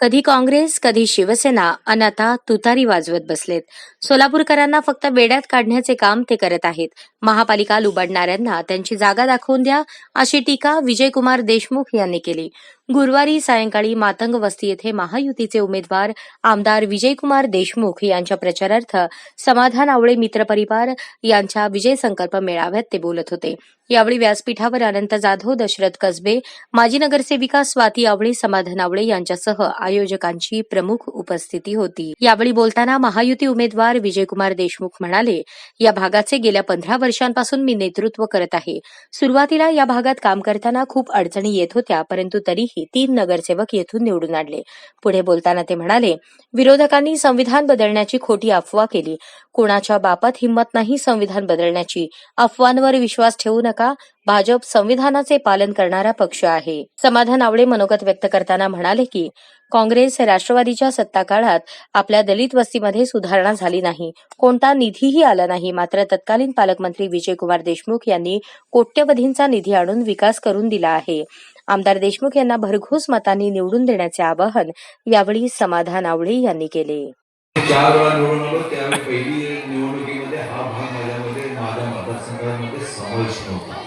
कधी काँग्रेस कधी शिवसेना अन आता तुतारी वाजवत बसलेत. सोलापूरकरांना फक्त वेड्यात काढण्याचे काम ते करत आहेत. महापालिका लुबाडणाऱ्यांना त्यांची जागा दाखवून द्या अशी टीका विजयकुमार देशमुख यांनी केली. गुरुवारी सायंकाळी मातंग वस्ती येथे महायुतीचे उमेदवार आमदार विजयकुमार देशमुख यांच्या प्रचारार्थ समाधान आवळे मित्र परिवार यांच्या विजय संकल्प मेळाव्यात ते बोलत होते. यावेळी व्यासपीठावर अनंत जाधव दशरथ कसबे माजी नगरसेविका स्वाती आवळे समाधान आवळे यांच्यासह आयोजकांची प्रमुख उपस्थिती होती. यावेळी बोलताना महायुती उमेदवार विजयकुमार देशमुख म्हणाले या भागाचे गेल्या पंधरा वर्षांपासून मी नेतृत्व करत आहे. सुरुवातीला या भागात काम करताना खूप अडचणी येत होत्या परंतु तरीही पैकी तीन नगरसेवक येथून निवडून आणले. पुढे बोलताना ते म्हणाले विरोधकांनी संविधान बदलण्याची खोटी अफवा केली. कोणाच्या बापात हिंमत नाही संविधान बदलण्याची. अफवांवर विश्वास ठेवू नका. भाजप संविधानाचे पालन करणारा पक्ष आहे. समाधान आवडे मनोगत व्यक्त करताना म्हणाले की काँग्रेस राष्ट्रवादीच्या सत्ता काळात आपल्या दलित वस्तीमध्ये सुधारणा झाली नाही. कोणता निधीही आला नाही. मात्र तत्कालीन पालकमंत्री विजयकुमार देशमुख यांनी कोट्यवधींचा निधी आणून विकास करून दिला आहे. आमदार देशमुख यांना भरघोस मतांनी निवडून देण्याचे आवाहन यावेळी समाधान आवळे यांनी केले. चार वेळा निवडून आलो त्यावेळी पहिली निवडणुकीमध्ये हा भाग माझ्यामध्ये माझ्या मतदारसंघामध्ये समावेश नव्हता.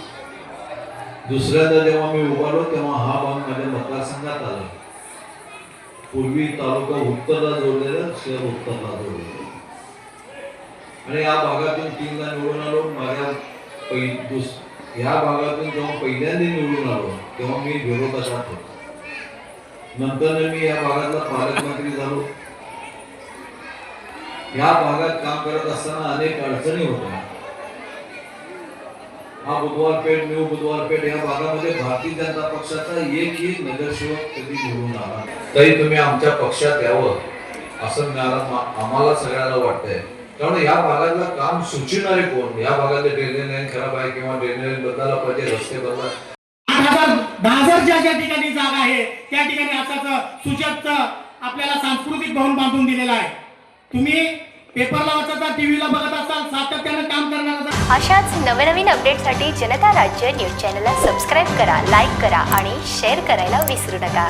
दुसऱ्यांदा जेव्हा मी उभारलो तेव्हा हा भाग माझ्या मतदारसंघात आला. पूर्वी तालुका उत्तरला जोडलेला शहर उत्तरला जोडलेलं. आणि या भागातून तीनदा निवडून आलो माझ्या पहिली दुस ह्या भागातून जेव्हा पहिल्यांदा निवडून आलो तेव्हा मी विरोधात होतो. नंतर मी या भागातला पालकमंत्री झालो. या भागात काम करत असताना अनेक अडचणी होत्या. हा बुधवार पेठ न्यू बुधवार पेठ या भागामध्ये भारतीय जनता पक्षाचा एकही नगरसेवक कधी निवडून आला तरी तुम्ही आमच्या पक्षात यावं असं आम्हाला सगळ्याला वाटतंय. कारण या भागातलं काम सुचिणारे कोण? या भागातले ड्रेनेज लाईन खराब आहे किंवा ड्रेनेज बदलायला पाहिजे रस्ते बदला हजार ज्या ज्या ठिकाणी जागा आहे त्या ठिकाणी असाच सुजात आपल्याला सांस्कृतिक भवन बांधून दिलेलं आहे. तुम्ही पेपरला वाचता टीव्हीला बघत असाल सातत्यानं काम करणार अशाच नवनवीन अपडेटसाठी जनता राज्य न्यूज चॅनलला सबस्क्राईब करा लाईक करा आणि शेअर करायला विसरू नका.